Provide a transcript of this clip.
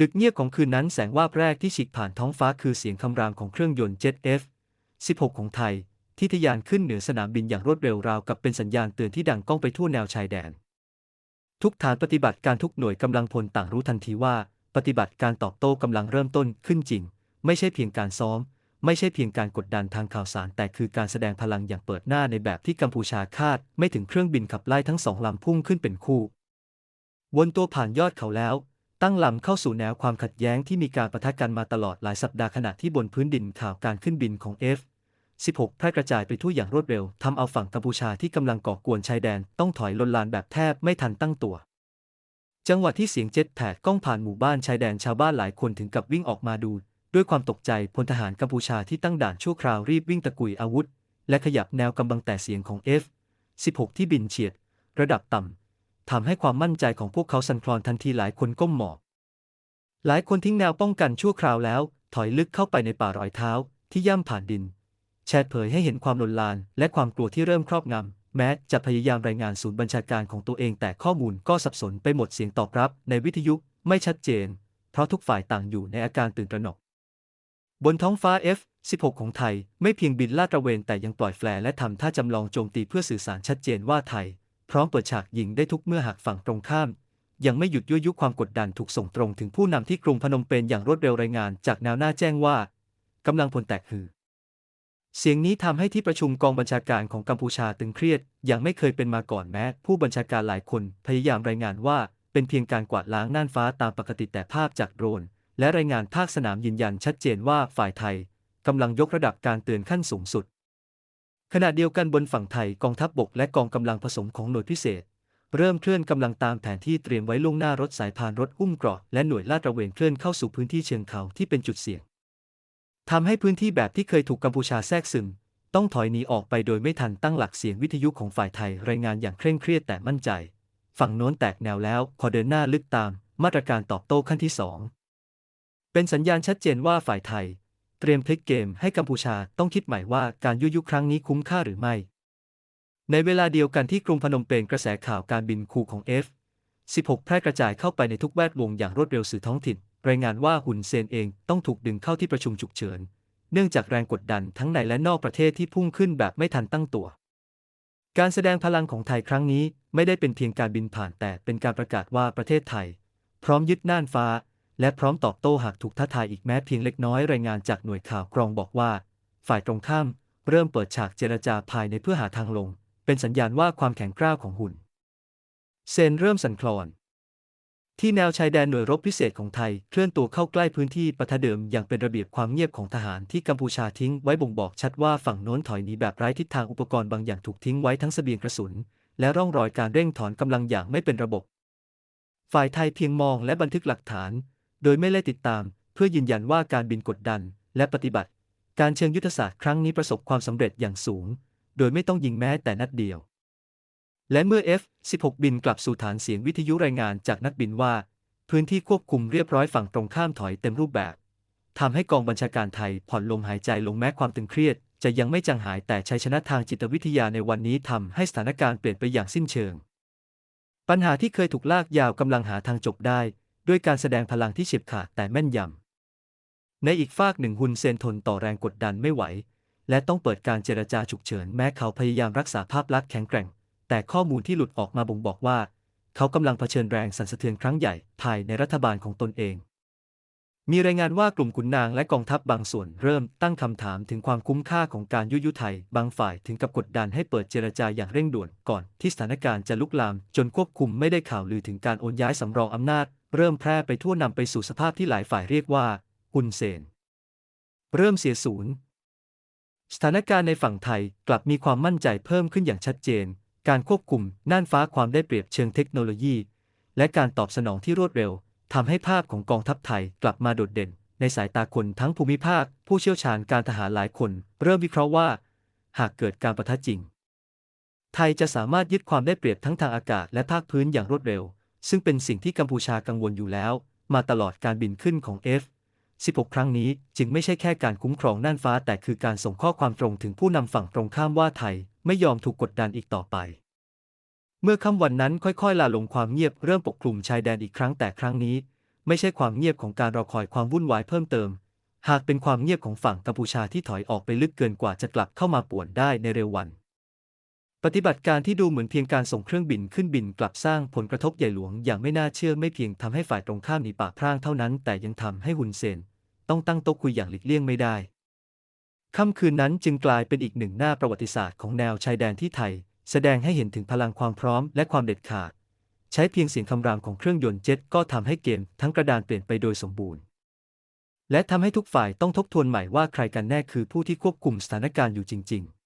ดึกเงียบของคืนนั้นแสงวาบแรกที่ฉีกผ่านท้องฟ้าคือเสียงคำรามของเครื่องยนต์ Jet F-16 ของไทย ที่ทะยานขึ้นเหนือสนามบินอย่างรวดเร็วราวกับเป็นสัญญาณเตือนที่ดังก้องไปทั่วแนวชายแดน ทุกฐานปฏิบัติการทุกหน่วยกำลังพลต่างรู้ทันทีว่า ปฏิบัติการตอบโต้กำลังเริ่มต้นขึ้นจริง ไม่ใช่เพียงการซ้อม ไม่ใช่เพียงการกดดันทางข่าวสาร แต่คือการแสดงพลังอย่างเปิดหน้าในแบบที่กัมพูชาคาด ไม่ถึงเครื่องบินขับไล่ทั้งสองลำพุ่งขึ้นเป็นคู่ วนตัวผ่านยอดเขาแล้ว ตั้งลำเข้าสู่แนวความขัดแย้งที่มีการประทะกันมาตลอดหลายสัปดาห์ขณะที่บนพื้นดินข่าวการขึ้นบินของ F 16แพร่กระจายไปทั่วอย่างรวดเร็วทำเอาฝั่งกัมพูชาที่กำลังก่อกวนชายแดนต้องถอยลนลานแบบแทบไม่ทันตั้งตัว จังหวะที่เสียงเจ็ตแผดก้องผ่านหมู่บ้านชายแดนชาวบ้านหลายคนถึงกับวิ่งออกมาดู ด้วยความตกใจพลทหารกัมพูชาที่ตั้งด่านชั่วคราวรีบวิ่งตะกุยอาวุธ และขยับแนวกำบังแต่เสียงของ F 16ที่บินเฉียด ระดับต่ำ ทำให้ความมั่นใจของพวกเขาสั่นคลอนทันทีหลายคนก้มหมอบ หลายคนทิ้งแนวป้องกันชั่วคราวแล้ว ถอยลึกเข้าไปในป่ารอยเท้า ที่ย่ำผ่านดิน แชทเผยให้เห็นความหลนลาน และความกลัวที่เริ่มครอบงำ แม้จะพยายามรายงานศูนย์บัญชาการของตัวเองแต่ข้อมูลก็สับสนไปหมดเสียงตอบรับ ในวิทยุไม่ชัดเจน เพราะทุกฝ่ายต่างอยู่ในอาการตื่นตระหนก บนท้องฟ้า F-16 ของไทย ไม่เพียงบินลาดตระเวนแต่ยังปล่อยแฟลร์และทำท่าจำลองโจมตีเพื่อสื่อสารชัดเจนว่าไทย ร้อมเปิดฉากยิงได้ทุกเมื่อหากฝั่งตรงข้าม ยังไม่หยุดยั่วยุความกดดันถูกส่งตรงถึงผู้นำที่กรุงพนมเปญอย่างรวดเร็วรายงานจากแนวหน้าแจ้งว่ากำลังพลแตกฮือ เสียงนี้ทำให้ที่ประชุมกองบัญชาการของกัมพูชาตึงเครียด อย่างไม่เคยเป็นมาก่อนแม้ ผู้บัญชาการหลายคนพยายามรายงานว่า เป็นเพียงการกวาดล้างน่านฟ้าตามปกติแต่ภาพจากโดรน และรายงานภาคสนามยืนยันชัดเจนว่าฝ่ายไทยกำลังยกระดับการเตือนขั้นสูงสุด ขณะเดียวกันบนฝั่งไทยกองทัพบบกและกองกำลังผสมของหน่วยพิเศษ เริ่มเคลื่อนกำลังตามแผนที่เตรียมไว้ล่วงหน้ารถสายพานรถอุ้มเกราะและหน่วยลาดตระเวนเคลื่อนเข้าสู่พื้นที่เชิงเขาที่เป็นจุดเสี่ยงทำให้พื้นที่แบบที่เคยถูกกัมพูชาแทรกซึม ต้องถอยหนีออกไปโดยไม่ทันตั้งหลักเสียงวิทยุของฝ่ายไทยรายงานอย่างเคร่งเครียดแต่มั่นใจ ฝั่งโน้นแตกแนวแล้วขอเดินหน้าลึกตาม มาตรการตอบโต้ขั้นที่สองเป็นสัญญาณชัดเจนว่าฝ่ายไทย เตรียมพลิกเกมให้กัมพูชาต้องคิดใหม่ว่าการยุยยุครั้งนี้คุ้มค่าหรือไม่ ในเวลาเดียวกันที่กรุงพนมเปญกระแสข่าวการบินคู่ของ F 16 แพร่กระจายเข้าไปในทุกแวดวงอย่างรวดเร็วสื่อท้องถิ่น รายงานว่าหุนเซนเองต้องถูกดึงเข้าที่ประชุมฉุกเฉิน เนื่องจากแรงกดดันทั้งในและนอกประเทศที่พุ่งขึ้นแบบไม่ทันตั้งตัว การแสดงพลังของไทยครั้งนี้ไม่ได้เป็นเพียงการบินผ่านแต่เป็นการประกาศว่าประเทศไทย พร้อมยึดน่านฟ้า และพร้อมตอบโต้หากถูกท้าทายอีกแม้เพียงเล็กน้อยรายงานจากหน่วยข่าวกรองบอกว่า ฝ่ายตรงข้าม เริ่มเปิดฉากเจรจาภายในเพื่อหาทางลง เป็นสัญญาณว่าความแข็งกร้าวของหุ่น เซนเริ่มสั่นคลอน ที่แนวชายแดนหน่วยรบพิเศษของไทยเคลื่อนตัวเข้าใกล้พื้นที่ปะทะเดิมอย่างเป็นระเบียบความเงียบของทหารที่กัมพูชาทิ้งไว้บ่งบอกชัดว่าฝั่งโน้นถอยหนีแบบไร้ทิศทางอุปกรณ์บางอย่างถูกทิ้งไว้ทั้งเสบียงกระสุน และร่องรอยการเร่งถอนกำลังอย่างไม่เป็นระบบ ฝ่ายไทยเพียงมองและบันทึกหลักฐาน โดยไม่ไล่ติดตาม เพื่อยืนยันว่าการบินกดดัน และปฏิบัติ การเชิงยุทธศาสตร์ครั้งนี้ประสบความสำเร็จอย่างสูง โดยไม่ต้องยิงแม้แต่นัดเดียว และเมื่อ F-16 บินกลับสู่ฐานเสียงวิทยุรายงานจากนักบินว่า พื้นที่ควบคุมเรียบร้อยฝั่งตรงข้ามถอยเต็มรูปแบบทำให้กองบัญชาการไทยผ่อนลมหายใจลงแม้ความตึงเครียด จะยังไม่จางหายแต่ชัยชนะทางจิตวิทยาในวันนี้ทำให้สถานการณ์เปลี่ยนไปอย่างสิ้นเชิง ปัญหาที่เคยถูกลากยาวกำลังหาทางจบได้ ด้วยการแสดงพลังที่เฉียบขาดแต่แม่นยำ ในอีกฝากหนึ่งฮุนเซนทนต่อแรงกดดันไม่ไหว และต้องเปิดการเจรจาฉุกเฉินแม้เขาพยายามรักษาภาพลักษณ์แข็งแกร่ง แต่ข้อมูลที่หลุดออกมาบ่งบอกว่า เขากำลังเผชิญแรงสั่นสะเทือนครั้งใหญ่ภายในรัฐบาลของตนเอง มีรายงานว่ากลุ่มขุนนางและกองทัพบางส่วนเริ่มตั้งคำถามถึงความคุ้มค่าของการยุยุไทย บางฝ่ายถึงกับกดดันให้เปิดเจรจาอย่างเร่งด่วนก่อนที่สถานการณ์จะลุกลาม จนควบคุมไม่ได้ข่าวลือถึงการโอนย้ายสำรองอำนาจ เริ่มแพร่ไปทั่วนำไปสู่สภาพที่หลายฝ่ายเรียกว่าฮุนเซน เริ่มเสียศูนย์ สถานการณ์ในฝั่งไทยกลับมีความมั่นใจเพิ่มขึ้นอย่างชัดเจน การควบคุมน่านฟ้าความได้เปรียบเชิงเทคโนโลยี และการตอบสนองที่รวดเร็วทำให้ภาพของกองทัพไทยกลับมาโดดเด่น ในสายตาคนทั้งภูมิภาค ผู้เชี่ยวชาญการทหารหลายคน เริ่มวิเคราะห์ว่า หากเกิดการประทะจริง ไทยจะสามารถยึดความได้เปรียบทั้งทางอากาศและภาคพื้นอย่างรวดเร็ว ซึ่งเป็นสิ่งที่กัมพูชากังวลอยู่แล้ว มาตลอดการบินขึ้นของ F 16 ครั้งนี้จึงไม่ใช่แค่การคุ้มครองน่านฟ้า แต่คือการส่งข้อความตรงถึงผู้นำฝั่งตรงข้ามว่าไทย ไม่ยอมถูกกดดันอีกต่อไป เมื่อค่ำวันนั้นค่อยๆลาลงความเงียบเริ่มปกคลุมชายแดนอีกครั้งแต่ครั้งนี้ ไม่ใช่ความเงียบของการรอคอยความวุ่นวายเพิ่มเติม หากเป็นความเงียบของฝั่งกัมพูชาที่ถอยออกไปลึกเกินกว่าจะกลับเข้ามาป่วนได้ในเร็ววัน ปฏิบัติการที่ดูเหมือนเพียงการส่งเครื่องบินขึ้นบินกลับสร้างผลกระทบใหญ่หลวงอย่างไม่น่าเชื่อไม่เพียงทำให้ฝ่ายตรงข้ามหนีปากพร่างเท่านั้น แต่ยังทำให้ฮุนเซน ต้องตั้งโต๊ะคุยอย่างหลีกเลี่ยงไม่ได้ค่ำคืนนั้นจึงกลายเป็นอีกหนึ่งหน้าประวัติศาสตร์ของแนวชายแดนที่ไทย แสดงให้เห็นถึงพลังความพร้อมและความเด็ดขาด ใช้เพียงเสียงคำรามของเครื่องยนต์เจ็ตก็ทำให้เกมทั้งกระดานเปลี่ยนไปโดยสมบูรณ์ และทำให้ทุกฝ่ายต้องทบทวนใหม่ว่าใครกันแน่คือผู้ที่ควบคุมสถานการณ์อยู่จริง ๆ